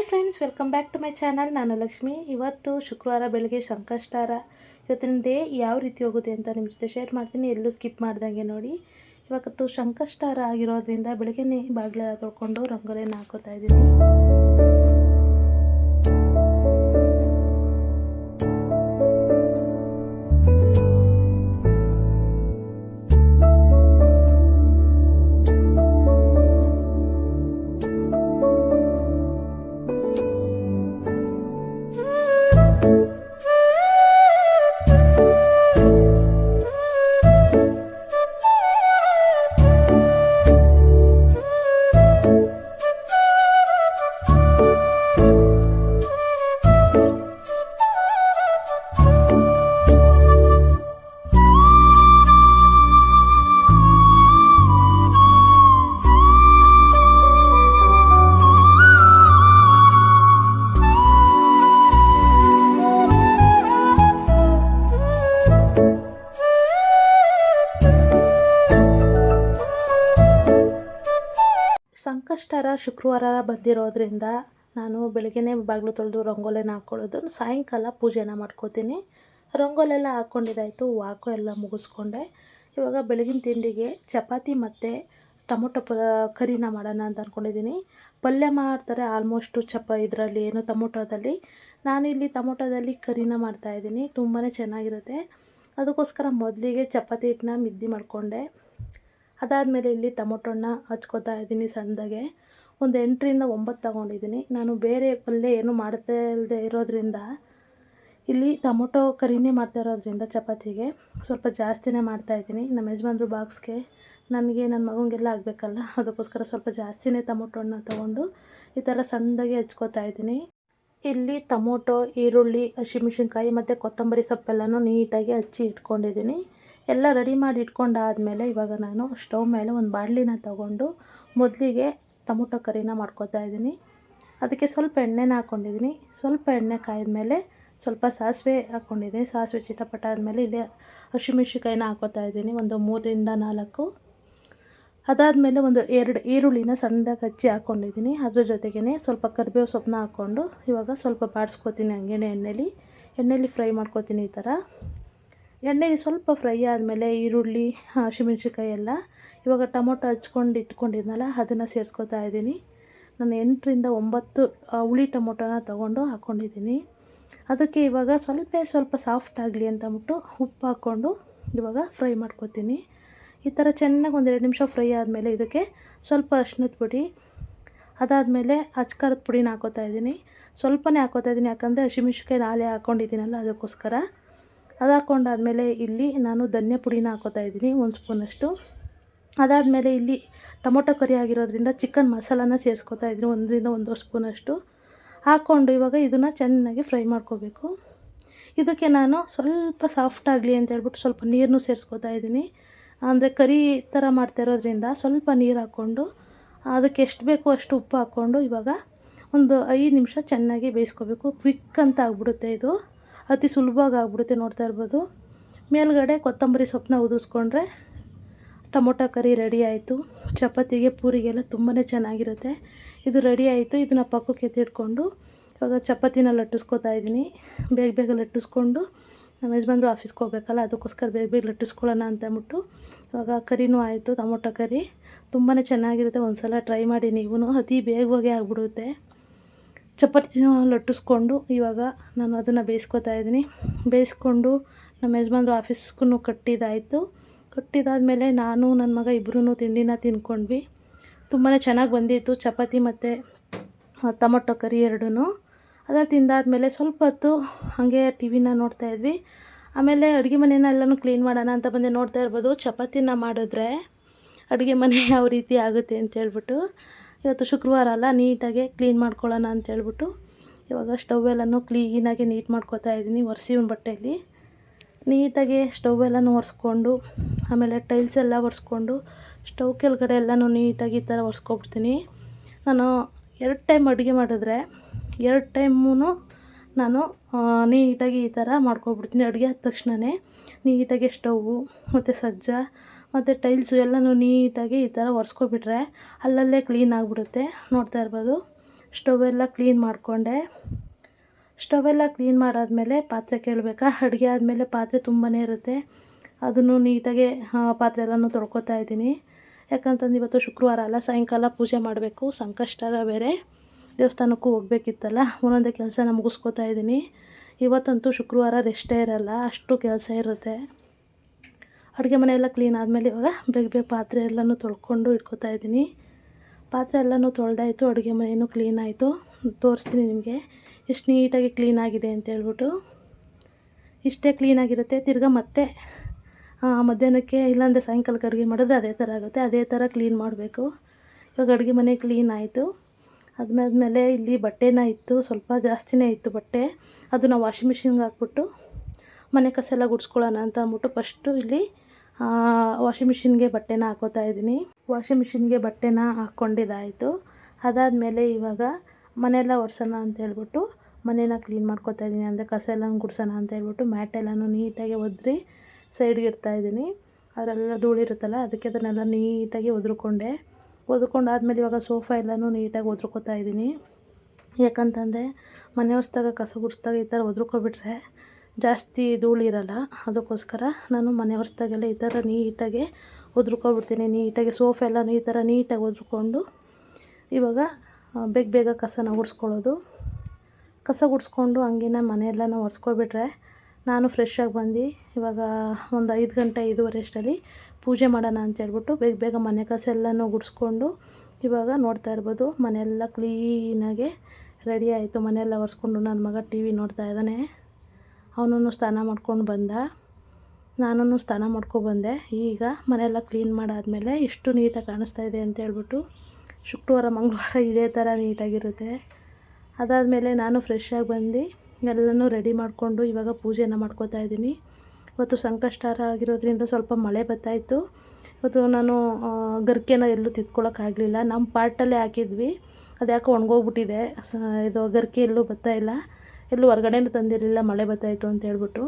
Hi friends welcome back to my channel ನಾನು ಲಕ್ಷ್ಮಿ. ಇವತ್ತು ಶುಕ್ರವಾರ ಬೆಳಗ್ಗೆ ಸಂಕಷ್ಟಾರ ಇವತ್ತಿನ ಡೇ ಯಾವ ರೀತಿ ಹೋಗುತ್ತೆ ಅಂತ ನಿಮ್ಮ ಜೊತೆ ಶೇರ್ ಮಾಡ್ತೀನಿ. ಎಲ್ಲೂ ಸ್ಕಿಪ್ ಮಾಡ್ದಂಗೆ ನೋಡಿ. ಇವತ್ತು ಸಂಕಷ್ಟಾರ ಆಗಿರೋದ್ರಿಂದ ಬೆಳಗ್ಗೆನೇ ಬಾಗಿಲೆಲ್ಲ ತೊಳ್ಕೊಂಡು ರಂಗೋಲೆಯನ್ನು ಹಾಕೋತಾ ಇದ್ದೀನಿ. ಶುಕ್ರವಾರ ಬಂದಿರೋದ್ರಿಂದ ನಾನು ಬೆಳಗ್ಗೆನೇ ಬಾಗಿಲು ತೊಳೆದು ರಂಗೋಲಿನ ಹಾಕ್ಕೊಳ್ಳೋದು ಸಾಯಂಕಾಲ ಪೂಜೆನ ಮಾಡ್ಕೋತೀನಿ. ರಂಗೋಲೆಲ್ಲ ಹಾಕ್ಕೊಂಡಿದ್ದಾಯಿತು ವಾಕು ಎಲ್ಲ ಮುಗಿಸ್ಕೊಂಡೆ. ಇವಾಗ ಬೆಳಗಿನ ತಿಂಡಿಗೆ ಚಪಾತಿ ಮತ್ತು ಟೊಮೊಟೊ ಪ ಕರಿನ ಮಾಡೋಣ ಅಂತ ಅಂದ್ಕೊಂಡಿದ್ದೀನಿ ಪಲ್ಯ ಮಾಡ್ತಾರೆ ಆಲ್ಮೋಸ್ಟು ಚಪ ಇದರಲ್ಲಿ ಏನು ಟೊಮೊಟೊದಲ್ಲಿ. ನಾನಿಲ್ಲಿ ಟೊಮೊಟೊದಲ್ಲಿ ಕರಿನ ಮಾಡ್ತಾಯಿದ್ದೀನಿ ತುಂಬಾ ಚೆನ್ನಾಗಿರುತ್ತೆ. ಅದಕ್ಕೋಸ್ಕರ ಮೊದಲಿಗೆ ಚಪಾತಿ ಹಿಟ್ಟನ್ನ ಮಿದ್ದಿ ಮಾಡಿಕೊಂಡೆ. ಅದಾದಮೇಲೆ ಇಲ್ಲಿ ಟೊಮೊಟೊನ ಹಚ್ಕೋತಾ ಇದ್ದೀನಿ ಸಣ್ಣದಾಗೆ. ಒಂದು ಎಂಟರಿಂದ ಒಂಬತ್ತು ತಗೊಂಡಿದ್ದೀನಿ. ನಾನು ಬೇರೆ ಪಲ್ಯ ಏನು ಮಾಡ್ತಾ ಇಲ್ಲದೆ ಇರೋದ್ರಿಂದ, ಇಲ್ಲಿ ಟೊಮೊಟೊ ಕರಿನೇ ಮಾಡ್ತಾ ಇರೋದ್ರಿಂದ ಚಪಾತಿಗೆ ಸ್ವಲ್ಪ ಜಾಸ್ತಿನೇ ಮಾಡ್ತಾಯಿದ್ದೀನಿ ನಮ್ಮ ಯಜಮಾನ್ರು ಬಾಕ್ಸ್ಗೆ ನನಗೆ ನನ್ನ ಮಗನಿಗೆಲ್ಲ ಆಗಬೇಕಲ್ಲ, ಅದಕ್ಕೋಸ್ಕರ ಸ್ವಲ್ಪ ಜಾಸ್ತಿನೇ ಟೊಮೊಟೊನ ತಗೊಂಡು ಈ ಥರ ಸಣ್ಣದಾಗಿ ಹಚ್ಕೋತಾ ಇದ್ದೀನಿ. ಇಲ್ಲಿ ಟೊಮೊಟೊ, ಈರುಳ್ಳಿ, ಹಸಿಮೆಣ್ಸಿನ್ಕಾಯಿ ಮತ್ತು ಕೊತ್ತಂಬರಿ ಸೊಪ್ಪೆಲ್ಲನೂ ನೀಟಾಗಿ ಹಚ್ಚಿ ಇಟ್ಕೊಂಡಿದ್ದೀನಿ. ಎಲ್ಲ ರೆಡಿ ಮಾಡಿ ಇಟ್ಕೊಂಡಾದಮೇಲೆ ಇವಾಗ ನಾನು ಸ್ಟವ್ ಮೇಲೆ ಒಂದು ಬಾಣಲಿನ ತಗೊಂಡು ಮೊದಲಿಗೆ ಟೊಮೊಟೊ ಕರಿನ ಮಾಡ್ಕೊತಾ ಇದ್ದೀನಿ. ಅದಕ್ಕೆ ಸ್ವಲ್ಪ ಎಣ್ಣೆನ ಹಾಕ್ಕೊಂಡಿದ್ದೀನಿ ಸ್ವಲ್ಪ ಎಣ್ಣೆ ಕಾಯ್ದಮೇಲೆ ಸ್ವಲ್ಪ ಸಾಸಿವೆ ಹಾಕ್ಕೊಂಡಿದ್ದೀನಿ ಸಾಸಿವೆ ಚಿಟಪಟ ಆದಮೇಲೆ ಇಲ್ಲೇ ಹಸಿಮೆಣ್ಸಿಕಾಯಿನ ಹಾಕೋತಾ ಇದ್ದೀನಿ. ಒಂದು ಮೂರರಿಂದ ನಾಲ್ಕು. ಅದಾದಮೇಲೆ ಒಂದು ಎರಡು ಈರುಳ್ಳಿನ ಸಣ್ಣದಾಗಿ ಹಚ್ಚಿ ಹಾಕ್ಕೊಂಡಿದ್ದೀನಿ ಅದ್ರ ಜೊತೆಗೇ ಸ್ವಲ್ಪ ಕರಿಬೇವು ಸೊಪ್ಪನ್ನ ಹಾಕ್ಕೊಂಡು ಇವಾಗ ಸ್ವಲ್ಪ ಬಾಡಿಸ್ಕೊತೀನಿ ಹಂಗೇನೆ ಎಣ್ಣೆಲಿ. ಎಣ್ಣೆಲಿ ಫ್ರೈ ಮಾಡ್ಕೊತೀನಿ ಈ ಥರ. ಎಣ್ಣೆಲಿ ಸ್ವಲ್ಪ ಫ್ರೈ ಆದಮೇಲೆ ಈರುಳ್ಳಿ ಹಸಿಮೆಣ್ಸಿಕಾಯಿ ಎಲ್ಲ ಇವಾಗ ಟೊಮೊಟೊ ಹಚ್ಕೊಂಡು ಇಟ್ಕೊಂಡಿದ್ನಲ್ಲ, ಅದನ್ನು ಸೇರಿಸ್ಕೊತಾ ಇದ್ದೀನಿ. ನಾನು ಎಂಟರಿಂದ ಒಂಬತ್ತು ಹುಳಿ ಟೊಮೊಟೊನ ತೊಗೊಂಡು ಹಾಕ್ಕೊಂಡಿದ್ದೀನಿ ಅದಕ್ಕೆ ಇವಾಗ ಸ್ವಲ್ಪ ಸ್ವಲ್ಪ ಸಾಫ್ಟ್ ಆಗಲಿ ಅಂತ ಅಂದ್ಬಿಟ್ಟು ಉಪ್ಪು ಹಾಕ್ಕೊಂಡು ಇವಾಗ ಫ್ರೈ ಮಾಡ್ಕೊತೀನಿ. ಈ ಥರ ಚೆನ್ನಾಗಿ ಒಂದು ಎರಡು ನಿಮಿಷ ಫ್ರೈ ಆದಮೇಲೆ ಇದಕ್ಕೆ ಸ್ವಲ್ಪ ಅರ್ಶಿನದ ಪುಡಿ, ಅದಾದಮೇಲೆ ಅಚ್ಕಾರದ ಪುಡಿನ ಹಾಕೋತಾ ಇದ್ದೀನಿ. ಸ್ವಲ್ಪನೇ ಹಾಕೋತಾ ಇದ್ದೀನಿ, ಯಾಕಂದರೆ ಹಸಿಮಿಷ್ಕಾಯಿ ನಾಲೆ ಹಾಕ್ಕೊಂಡಿದ್ದೀನಲ್ಲ ಅದಕ್ಕೋಸ್ಕರ. ಅದು ಹಾಕ್ಕೊಂಡಾದ್ಮೇಲೆ ಇಲ್ಲಿ ನಾನು ಧನ್ಯ ಪುಡಿನ ಹಾಕೋತಾ ಇದ್ದೀನಿ, ಒಂದು ಸ್ಪೂನಷ್ಟು. ಅದಾದಮೇಲೆ ಇಲ್ಲಿ ಟೊಮೊಟೊ ಕರಿ ಆಗಿರೋದ್ರಿಂದ ಚಿಕನ್ ಮಸಾಲಾನ ಸೇರಿಸ್ಕೊತಾ ಇದ್ದೀನಿ ಒಂದರಿಂದ ಒಂದೂವರೆ ಸ್ಪೂನಷ್ಟು. ಹಾಕ್ಕೊಂಡು ಇವಾಗ ಇದನ್ನು ಚೆನ್ನಾಗಿ ಫ್ರೈ ಮಾಡ್ಕೋಬೇಕು. ಇದಕ್ಕೆ ನಾನು ಸ್ವಲ್ಪ ಸಾಫ್ಟ್ ಆಗಲಿ ಅಂತ ಹೇಳ್ಬಿಟ್ಟು ಸ್ವಲ್ಪ ನೀರನ್ನು ಸೇರಿಸ್ಕೊತಾ ಇದ್ದೀನಿ. ಅಂದರೆ ಕರಿ ಥರ ಮಾಡ್ತಾ ಇರೋದ್ರಿಂದ ಸ್ವಲ್ಪ ನೀರು ಹಾಕ್ಕೊಂಡು ಅದಕ್ಕೆ ಎಷ್ಟು ಬೇಕೋ ಅಷ್ಟು ಉಪ್ಪು ಹಾಕ್ಕೊಂಡು ಇವಾಗ ಒಂದು ಐದು ನಿಮಿಷ ಚೆನ್ನಾಗಿ ಬೇಯಿಸ್ಕೋಬೇಕು. ಕ್ವಿಕ್ ಅಂತ ಆಗ್ಬಿಡುತ್ತೆ ಇದು. ಅತಿ ಸುಲಭವಾಗಿ ಆಗ್ಬಿಡುತ್ತೆ ನೋಡ್ತಾ ಇರ್ಬೋದು. ಮೇಲ್ಗಡೆ ಕೊತ್ತಂಬರಿ ಸೊಪ್ಪನ್ನ ಉದಿಸ್ಕೊಂಡ್ರೆ ಟೊಮೊಟೊ ಕರಿ ರೆಡಿ ಆಯಿತು. ಚಪಾತಿಗೆ ಪೂರಿಗೆಲ್ಲ ತುಂಬಾ ಚೆನ್ನಾಗಿರುತ್ತೆ. ಇದು ರೆಡಿ ಆಯಿತು. ಇದನ್ನ ಪಕ್ಕಕ್ಕೆ ಎತ್ತಿಟ್ಕೊಂಡು ಇವಾಗ ಚಪಾತಿನ ಲಟ್ಟಿಸ್ಕೊತಾ ಇದ್ದೀನಿ. ಬೇಗ ಬೇಗ ಲಟ್ಟಿಸ್ಕೊಂಡು ನಮ್ಮ ಯಜಮಾನ್ರು ಆಫೀಸ್ಗೆ ಹೋಗ್ಬೇಕಲ್ಲ, ಅದಕ್ಕೋಸ್ಕರ ಬೇಗ ಬೇಗ ಲಟ್ಟಿಸ್ಕೊಳ್ಳೋಣ ಅಂತ ಅಂದ್ಬಿಟ್ಟು ಇವಾಗ ಕರಿನೂ ಆಯಿತು, ಟೊಮೊಟೊ ಕರಿ. ತುಂಬಾ ಚೆನ್ನಾಗಿರುತ್ತೆ. ಒಂದು ಸಲ ಟ್ರೈ ಮಾಡಿ ನೀವು ಅತಿ ಬೇಗವಾಗೇ ಆಗಿಬಿಡುತ್ತೆ. ಚಪಾತಿನೂ ಲಟ್ಟಿಸ್ಕೊಂಡು ಇವಾಗ ನಾನು ಅದನ್ನು ಬೇಯಿಸ್ಕೊತಾ ಇದ್ದೀನಿ. ಬೇಯಿಸ್ಕೊಂಡು ನಮ್ಮ ಯಜಮಾನ್ರು ಆಫೀಸ್ಗೂ ಕಟ್ಟಿದ್ದಾಯಿತು ಕಟ್ಟಿದಾದಮೇಲೆ ನಾನು ನನ್ನ ಮಗ ಇಬ್ಬರೂ ತಿಂಡಿನ ತಿನ್ಕೊಂಡ್ವಿ. ತುಂಬಾ ಚೆನ್ನಾಗಿ ಬಂದಿತ್ತು. ಚಪಾತಿ ಮತ್ತು ಟೊಮೊಟೊ ಕರಿ ಎರಡೂ ಅದೆಲ್ಲ ತಿಂದಾದಮೇಲೆ ಸ್ವಲ್ಪ ಹೊತ್ತು ಹಾಗೆ ಟಿ ವಿನ ನೋಡ್ತಾಯಿದ್ವಿ ಆಮೇಲೆ ಅಡುಗೆ ಮನೆನ ಎಲ್ಲನೂ ಕ್ಲೀನ್ ಮಾಡೋಣ ಅಂತ ಬಂದು. ನೋಡ್ತಾ ಇರ್ಬೋದು, ಚಪಾತಿನ ಮಾಡಿದ್ರೆ ಅಡುಗೆ ಮನೆ ಯಾವ ರೀತಿ ಆಗುತ್ತೆ ಅಂತೇಳ್ಬಿಟ್ಟು ಇವತ್ತು ಶುಕ್ರವಾರ ಅಲ್ಲ, ನೀಟಾಗಿ ಕ್ಲೀನ್ ಮಾಡ್ಕೊಳ್ಳೋಣ ಅಂತ ಹೇಳ್ಬಿಟ್ಟು. ಇವಾಗ ಸ್ಟವ್ ಎಲ್ಲನೂ ಕ್ಲೀನಾಗಿ ನೀಟ್ ಮಾಡ್ಕೊತಾ ಇದ್ದೀನಿ, ಒರೆಸಿ ಬಟ್ಟೆಯಲ್ಲಿ ನೀಟಾಗಿ ಸ್ಟವ್ ಎಲ್ಲನೂ ಒರೆಸ್ಕೊಂಡು ಆಮೇಲೆ ಟೈಲ್ಸ್ ಎಲ್ಲ ಒರೆಸ್ಕೊಂಡು ಸ್ಟವ್ ಕೆಳಗಡೆ ಎಲ್ಲನೂ ನೀಟಾಗಿ ಈ ಥರ ಒರೆಸ್ಕೊಬಿಡ್ತೀನಿ. ನಾನು ಎರಡು ಟೈಮ್ ಅಡುಗೆ ಮಾಡಿದ್ರೆ ಎರಡು ಟೈಮೂ ನಾನು ನೀಟಾಗಿ ಈ ಥರ ಮಾಡ್ಕೊಬಿಡ್ತೀನಿ ಅಡುಗೆ ಆದ ತಕ್ಷಣವೇ ನೀಟಾಗಿ ಸ್ಟವ್ವು, ಮತ್ತು ಸಜ್ಜ, ಮತ್ತು ಟೈಲ್ಸು ಎಲ್ಲನೂ ನೀಟಾಗಿ ಈ ಥರ ಒರೆಸ್ಕೊಬಿಟ್ರೆ ಅಲ್ಲಲ್ಲೇ ಕ್ಲೀನ್ ಆಗಿಬಿಡುತ್ತೆ. ನೋಡ್ತಾ ಇರ್ಬೋದು ಎಲ್ಲ ಕ್ಲೀನ್ ಮಾಡಿಕೊಂಡೆ. ಸ್ಟವೆಲ್ಲ ಕ್ಲೀನ್ ಮಾಡಾದಮೇಲೆ ಪಾತ್ರೆ ಕೇಳಬೇಕಾ? ಅಡುಗೆ ಆದಮೇಲೆ ಪಾತ್ರೆ ತುಂಬಾ ಇರುತ್ತೆ. ಅದನ್ನು ನೀಟಾಗಿ ಪಾತ್ರೆ ಎಲ್ಲನೂ ತೊಳ್ಕೊತಾ ಇದ್ದೀನಿ. ಯಾಕಂತಂದು ಇವತ್ತು ಶುಕ್ರವಾರ ಅಲ್ಲ, ಸಾಯಂಕಾಲ ಪೂಜೆ ಮಾಡಬೇಕು. ಸಂಕಷ್ಟರ ಬೇರೆ. ದೇವಸ್ಥಾನಕ್ಕೂ ಹೋಗ್ಬೇಕಿತ್ತಲ್ಲ, ಒಂದೊಂದೇ ಕೆಲಸನ ಮುಗಿಸ್ಕೊತಾ ಇದ್ದೀನಿ. ಇವತ್ತಂತೂ ಶುಕ್ರವಾರ ರೆಸ್ಟೇ ಇರಲ್ಲ, ಅಷ್ಟು ಕೆಲಸ ಇರುತ್ತೆ. ಅಡುಗೆ ಮನೆ ಎಲ್ಲ ಕ್ಲೀನ್ ಆದಮೇಲೆ ಇವಾಗ ಬೇಗ ಬೇಗ ಪಾತ್ರೆ ಎಲ್ಲನೂ ತೊಳ್ಕೊಂಡು ಇಟ್ಕೊತಾ ಇದ್ದೀನಿ. ಪಾತ್ರೆ ಎಲ್ಲನೂ ತೊಳೆದಾಯಿತು, ಅಡುಗೆ ಮನೆಯೂ ಕ್ಲೀನ್ ಆಯಿತು. ತೋರಿಸ್ತೀನಿ ನಿಮಗೆ. ಎಷ್ಟು ನೀಟಾಗಿ ಕ್ಲೀನ್ ಆಗಿದೆ ಅಂತ ಹೇಳ್ಬಿಟ್ಟು. ಇಷ್ಟೇ ಕ್ಲೀನಾಗಿರುತ್ತೆ ತಿರ್ಗಾ ಮತ್ತೆ ಮಧ್ಯಾಹ್ನಕ್ಕೆ ಇಲ್ಲಾಂದರೆ ಸಾಯಂಕಾಲಕ್ಕೆ ಅಡುಗೆ ಮಾಡಿದ್ರೆ ಅದೇ ಥರ ಆಗುತ್ತೆ. ಅದೇ ಥರ ಕ್ಲೀನ್ ಮಾಡಬೇಕು. ಇವಾಗ ಅಡುಗೆ ಮನೆ ಕ್ಲೀನ್ ಆಯಿತು. ಅದಾದ್ಮೇಲೆ ಇಲ್ಲಿ ಬಟ್ಟೆನ ಇತ್ತು. ಸ್ವಲ್ಪ ಜಾಸ್ತಿನೇ ಇತ್ತು ಬಟ್ಟೆ. ಅದನ್ನು ವಾಷಿಂಗ್ ಮಿಷಿನ್ಗೆ ಹಾಕ್ಬಿಟ್ಟು ಮನೆ ಕಸ ಎಲ್ಲ ಗುಡಿಸ್ಕೊಳ್ಳೋಣ ಅಂತ ಅಂದ್ಬಿಟ್ಟು ಫಸ್ಟು ಇಲ್ಲಿ ವಾಷಿಂಗ್ ಮಿಷಿನ್ಗೆ ಬಟ್ಟೆನ ಹಾಕೋತಾ ಇದ್ದೀನಿ. ವಾಷಿಂಗ್ ಮಿಷಿನ್ಗೆ ಬಟ್ಟೆನ ಹಾಕ್ಕೊಂಡಿದ್ದಾಯಿತು. ಅದಾದಮೇಲೆ ಇವಾಗ ಮನೆಯೆಲ್ಲ ಒರೆಸೋಣ ಅಂತ ಹೇಳ್ಬಿಟ್ಟು ಮನೇನ ಕ್ಲೀನ್ ಮಾಡ್ಕೋತಾ ಇದ್ದೀನಿ. ಅಂದರೆ ಕಸ ಎಲ್ಲ ಗುಡ್ಸೋಣ ಅಂತ ಹೇಳ್ಬಿಟ್ಟು ಮ್ಯಾಟ್ ಎಲ್ಲನೂ ನೀಟಾಗಿ ಒದ್ರಿ. ಸೈಡ್ಗೆ ಇಡ್ತಾಯಿದ್ದೀನಿ ಅದರಲ್ಲೆಲ್ಲ ಧೂಳಿರುತ್ತಲ್ಲ ಅದಕ್ಕೆ ಅದನ್ನೆಲ್ಲ ನೀಟಾಗಿ ಒದ್ರುಕೊಂಡೆ. ಆದಮೇಲೆ ಇವಾಗ ಸೋಫಾ ಎಲ್ಲನೂ ನೀಟಾಗಿ ಒದ್ರುಕೋತಾ ಇದ್ದೀನಿ. ಯಾಕಂತಂದರೆ ಮನೆ ಒರೆಸ್ದಾಗ, ಕಸ ಗುಡಿಸ್ದಾಗ ಈ ಥರ ಒದ್ರುಕೊಬಿಟ್ರೆ ಜಾಸ್ತಿ ಧೂಳಿರಲ್ಲ ಅದಕ್ಕೋಸ್ಕರ ನಾನು ಮನೆ ಒರೆಸ್ದಾಗೆಲ್ಲ ಈ ಥರ ನೀಟಾಗಿ ಒದ್ರುಕೊಬಿಡ್ತೀನಿ. ನೀಟಾಗಿ ಸೋಫಾ ಎಲ್ಲನೂ ಈ ಥರ ನೀಟಾಗಿ ಒದ್ರುಕೊಂಡು ಇವಾಗ ಬೇಗ ಬೇಗ ಕಸನ ಗುಡಿಸ್ಕೊಳ್ಳೋದು. ಕಸ ಗುಡಿಸ್ಕೊಂಡು ಹಂಗೇನೆ ಮನೆಯೆಲ್ಲನೂ ಒರೆಸ್ಕೊಬಿಟ್ರೆ ನಾನು ಫ್ರೆಶ್ಶಾಗಿ ಬಂದು ಇವಾಗ ಒಂದು ಐದು ಗಂಟೆ ಐದೂವರೆ ಅಷ್ಟರಲ್ಲಿ ಪೂಜೆ ಮಾಡೋಣ ಅಂತ ಹೇಳ್ಬಿಟ್ಟು ಬೇಗ ಬೇಗ ಮನೆ ಕಸ ಎಲ್ಲನೂ ಗುಡಿಸ್ಕೊಂಡು ಇವಾಗ ನೋಡ್ತಾ ಇರ್ಬೋದು. ಮನೆಯೆಲ್ಲ ಕ್ಲೀನಾಗೆ ರೆಡಿ ಆಯಿತು. ಮನೆಯೆಲ್ಲ ಒರೆಸ್ಕೊಂಡು ನನ್ನ ಮಗ ಟಿ ವಿ ನೋಡ್ತಾ ಇದ್ದಾನೆ. ಅವನೂ ಸ್ನಾನ ಮಾಡ್ಕೊಂಡು ಬಂದ. ನಾನು ಸ್ನಾನ ಮಾಡ್ಕೊಬಂದೆ ಈಗ ಮನೆಯೆಲ್ಲ ಕ್ಲೀನ್ ಮಾಡಾದಮೇಲೆ ಎಷ್ಟು ನೀಟಾಗಿ ಕಾಣಿಸ್ತಾ ಇದೆ ಅಂತ ಹೇಳ್ಬಿಟ್ಟು ಶುಕ್ರವಾರ ಮಂಗಳವಾರ ಇದೇ ಥರ ನೀಟಾಗಿರುತ್ತೆ. ಅದಾದಮೇಲೆ ನಾನು ಫ್ರೆಶ್ಶಾಗಿ ಬಂದು ಎಲ್ಲನೂ ರೆಡಿ ಮಾಡಿಕೊಂಡು ಇವಾಗ ಪೂಜೆನ ಮಾಡ್ಕೋತಾ ಇದ್ದೀನಿ. ಇವತ್ತು ಸಂಕಷ್ಟಾರ ಆಗಿರೋದ್ರಿಂದ ಸ್ವಲ್ಪ ಮಳೆ ಬರ್ತಾಯಿತ್ತು ಇವತ್ತು ನಾನು ಗರ್ಕೆನ ಎಲ್ಲೂ ತಿತ್ಕೊಳ್ಳೋಕ್ಕಾಗಲಿಲ್ಲ ನಮ್ಮ ಪಾಟಲ್ಲೇ ಹಾಕಿದ್ವಿ. ಅದು ಯಾಕೋ ಒಣಗೋಗ್ಬಿಟ್ಟಿದೆ. ಸ, ಇದು ಗರಿಕೆ ಎಲ್ಲೂ ಇಲ್ಲ. ಎಲ್ಲೂ ಹೊರ್ಗಡೆನೂ ತಂದಿರಲಿಲ್ಲ. ಮಳೆ ಬರ್ತಾಯಿತ್ತು ಅಂತ ಹೇಳ್ಬಿಟ್ಟು.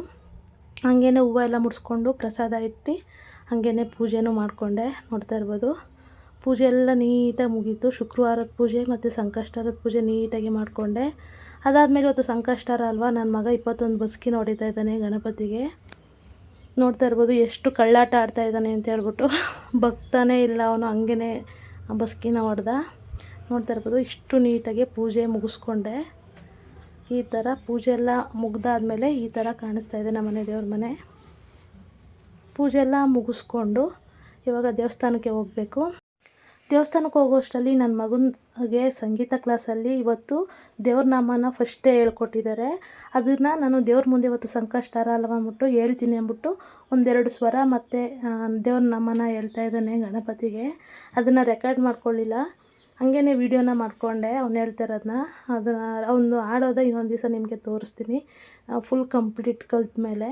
ಹಾಗೇನೆ ಹೂವು ಎಲ್ಲ ಮುಡಿಸ್ಕೊಂಡು ಪ್ರಸಾದ ಇಟ್ಟು ಹಾಗೇನೆ ಪೂಜೆನೂ ಮಾಡಿಕೊಂಡೆ. ನೋಡ್ತಾ ಇರ್ಬೋದು. ಪೂಜೆ ಎಲ್ಲ ನೀಟಾಗಿ ಮುಗೀತು. ಶುಕ್ರವಾರದ ಪೂಜೆ ಮತ್ತು ಸಂಕಷ್ಟಾರದ ಪೂಜೆ ನೀಟಾಗಿ ಮಾಡಿಕೊಂಡೆ. ಅದಾದಮೇಲೆ ಇವತ್ತು ಸಂಕಷ್ಟಾರ ಅಲ್ವಾ? ನನ್ನ ಮಗ ಇಪ್ಪತ್ತೊಂದು ಬಸ್ಕಿನ ಹೊಡಿತಾ ಇದ್ದಾನೆ ಗಣಪತಿಗೆ. ನೋಡ್ತಾ ಇರ್ಬೋದು ಎಷ್ಟು ಕಳ್ಳಾಟ ಆಡ್ತಾ ಇದ್ದಾನೆ ಅಂತ ಹೇಳ್ಬಿಟ್ಟು. ಬಗ್ತಾನೇ ಇಲ್ಲ ಅವನು ಹಂಗೇ ಬಸ್ಕಿನ ಹೊಡೆದ. ನೋಡ್ತಾ ಇರ್ಬೋದು ಇಷ್ಟು ನೀಟಾಗಿ ಪೂಜೆ ಮುಗಿಸ್ಕೊಂಡೆ. ಈ ಥರ ಪೂಜೆ ಎಲ್ಲ ಮುಗ್ದಾದಮೇಲೆ ಈ ಥರ ಕಾಣಿಸ್ತಾ ಇದೆ ನಮ್ಮ ಮನೆ ದೇವ್ರ ಮನೆ. ಪೂಜೆ ಎಲ್ಲ ಮುಗಿಸ್ಕೊಂಡು ಇವಾಗ ದೇವಸ್ಥಾನಕ್ಕೆ ಹೋಗಬೇಕು. ದೇವಸ್ಥಾನಕ್ಕೆ ಹೋಗೋಷ್ಟರಲ್ಲಿ ನನ್ನ ಮಗನಿಗೆ ಸಂಗೀತ ಕ್ಲಾಸಲ್ಲಿ ಇವತ್ತು ದೇವ್ರ ನಾಮನ ಫಸ್ಟೇ ಹೇಳ್ಕೊಟ್ಟಿದ್ದಾರೆ ಅದನ್ನು ನಾನು ದೇವ್ರ ಮುಂದೆ ಇವತ್ತು ಸಂಕಷ್ಟಾರ ಅಲ್ವ ಅಂದ್ಬಿಟ್ಟು ಹೇಳ್ತೀನಿ ಅಂದ್ಬಿಟ್ಟು ಒಂದೆರಡು ಸ್ವರ ಮತ್ತು ದೇವ್ರ ನಾಮನ ಹೇಳ್ತಾ ಇದ್ದಾನೆ ಗಣಪತಿಗೆ. ಅದನ್ನು ರೆಕಾರ್ಡ್ ಮಾಡ್ಕೊಳ್ಳಿಲ್ಲ. ಹಂಗೇ ವೀಡಿಯೋನ ಮಾಡಿಕೊಂಡೆ, ಅವ್ನು ಹೇಳ್ತಾ ಇರೋದನ್ನ ಅದನ್ನು ಅವನು ಆಡೋದ ಇನ್ನೊಂದು ದಿವಸ ನಿಮಗೆ ತೋರಿಸ್ತೀನಿ. ಫುಲ್ ಕಂಪ್ಲೀಟ್ ಕಲ್ತ ಮೇಲೆ.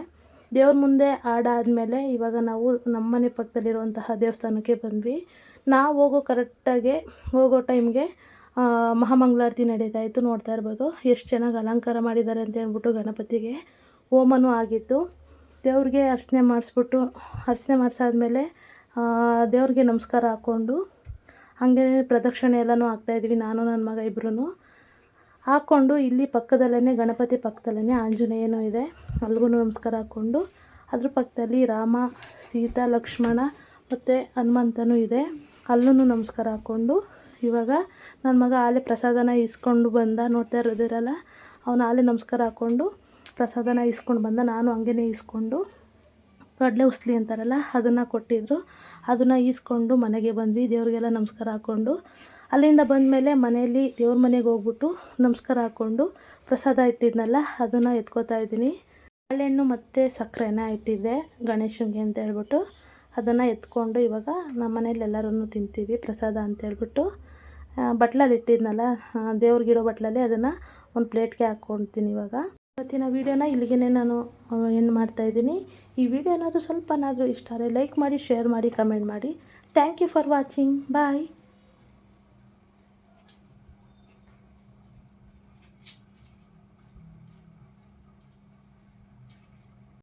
ದೇವ್ರ ಮುಂದೆ ಆಡಾದಮೇಲೆ ಇವಾಗ ನಾವು ನಮ್ಮನೆ ಪಕ್ಕದಲ್ಲಿರುವಂತಹ ದೇವಸ್ಥಾನಕ್ಕೆ ಬಂದ್ವಿ. ನಾವು ಹೋಗೋ ಕರೆಕ್ಟಾಗೆ ಹೋಗೋ ಟೈಮ್ಗೆ ಮಹಾಮಂಗಳಾರತಿ ನಡೀತಾ ಇತ್ತು ನೋಡ್ತಾ ಇರ್ಬೋದು. ಎಷ್ಟು ಚೆನ್ನಾಗಿ ಅಲಂಕಾರ ಮಾಡಿದ್ದಾರೆ ಅಂತ ಹೇಳ್ಬಿಟ್ಟು ಗಣಪತಿಗೆ ಹೋಮನೂ ಆಗಿತ್ತು. ದೇವ್ರಿಗೆ ಅರ್ಚನೆ ಮಾಡಿಸ್ಬಿಟ್ಟು, ಅರ್ಚನೆ ಮಾಡಿಸಾದ್ಮೇಲೆ ದೇವ್ರಿಗೆ ನಮಸ್ಕಾರ ಹಾಕ್ಕೊಂಡು, ಹಾಗೆ ಪ್ರದಕ್ಷಿಣೆ ಎಲ್ಲನೂ ಹಾಕ್ತಾಯಿದ್ವಿ ನಾನು ನನ್ನ ಮಗ ಇಬ್ಬರೂ ಹಾಕ್ಕೊಂಡು ಇಲ್ಲಿ ಪಕ್ಕದಲ್ಲೇ ಗಣಪತಿ ಪಕ್ಕದಲ್ಲೇ ಆಂಜನೇಯನೂ ಇದೆ. ಅಲ್ಲಿಗೂ ನಮಸ್ಕಾರ ಹಾಕ್ಕೊಂಡು, ಅದ್ರ ಪಕ್ಕದಲ್ಲಿ ರಾಮ, ಸೀತಾ, ಲಕ್ಷ್ಮಣ ಮತ್ತು ಹನುಮಂತನೂ ಇದೆ. ಅಲ್ಲೂ ನಮಸ್ಕಾರ ಹಾಕ್ಕೊಂಡು ಇವಾಗ ನನ್ನ ಮಗ ಆಲೆ ಪ್ರಸಾದನ ಇಸ್ಕೊಂಡು ಬಂದ, ನೋಡ್ತಾ ಇರೋದಿರಲ್ಲ? ಅವನು ಆಲೆ ನಮಸ್ಕಾರ ಹಾಕ್ಕೊಂಡು ಪ್ರಸಾದನ ಇಸ್ಕೊಂಡು ಬಂದ, ನಾನು ಹಂಗೇ ಇಸ್ಕೊಂಡು ಕಡಲೆ ಉಸ್ಲಿ ಅಂತಾರಲ್ಲ, ಅದನ್ನು ಕೊಟ್ಟಿದ್ದರು ಅದನ್ನು ಈಸ್ಕೊಂಡು ಮನೆಗೆ ಬಂದ್ವಿ, ದೇವ್ರಿಗೆಲ್ಲ ನಮಸ್ಕಾರ ಹಾಕ್ಕೊಂಡು. ಅಲ್ಲಿಂದ ಬಂದಮೇಲೆ ಮನೆಯಲ್ಲಿ ದೇವ್ರ ಮನೆಗೆ ಹೋಗ್ಬಿಟ್ಟು ನಮಸ್ಕಾರ ಹಾಕ್ಕೊಂಡು ಪ್ರಸಾದ ಇಟ್ಟಿದ್ನಲ್ಲ, ಅದನ್ನು ಎತ್ಕೋತಾ ಇದ್ದೀನಿ. ಬಾಳೆಹಣ್ಣು ಮತ್ತು ಸಕ್ಕರೆನ ಇಟ್ಟಿದ್ದೆ, ಗಣೇಶನಿಗೆ ಅಂತ ಹೇಳ್ಬಿಟ್ಟು. ಅದನ್ನು ಎತ್ಕೊಂಡು ಇವಾಗ ನಮ್ಮ ಮನೇಲಿ ಎಲ್ಲರೂ ತಿಂತೀವಿ, ಪ್ರಸಾದ ಅಂತೇಳ್ಬಿಟ್ಟು ಬಟ್ಲಲ್ಲಿ ಇಟ್ಟಿದ್ನಲ್ಲ ದೇವ್ರಿಗಿಡೋ ಬಟ್ಲಲ್ಲಿ ಅದನ್ನು ಒಂದು ಪ್ಲೇಟ್ಗೆ ಹಾಕ್ಕೊಳ್ತೀನಿ ಇವಾಗ. ಇವತ್ತಿನ ವೀಡಿಯೋನ ಇಲ್ಲಿಗೆ ನಾನು ಏನು ಮಾಡ್ತಾಯಿದ್ದೀನಿ ಈ ವಿಡಿಯೋ ಏನಾದರೂ ಸ್ವಲ್ಪನಾದರೂ ಇಷ್ಟ ಆದರೆ ಲೈಕ್ ಮಾಡಿ ಶೇರ್ ಮಾಡಿ ಕಮೆಂಟ್ ಮಾಡಿ. Thank you for watching bye